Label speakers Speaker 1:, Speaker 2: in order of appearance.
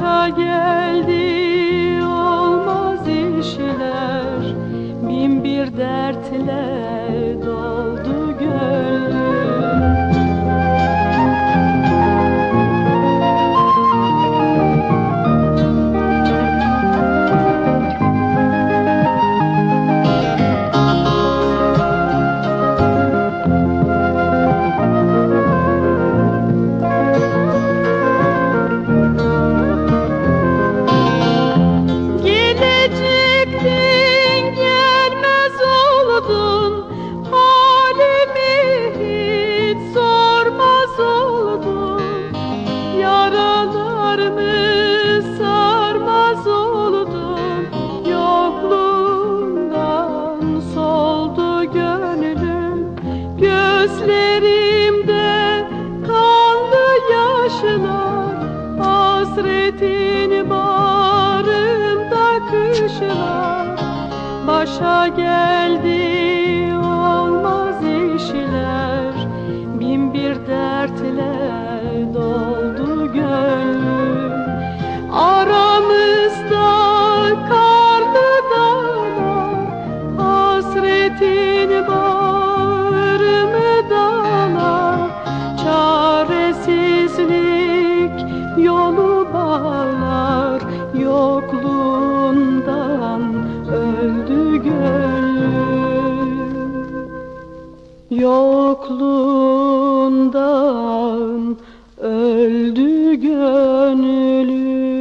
Speaker 1: Başa geldi olmaz işler. Bin bir dertle gözlerimde kanlı yaşlar Hasretin bağrımda kışlar Başa geldi olmaz işler. Bin bir dertler Yokluğundan öldü gönlüm.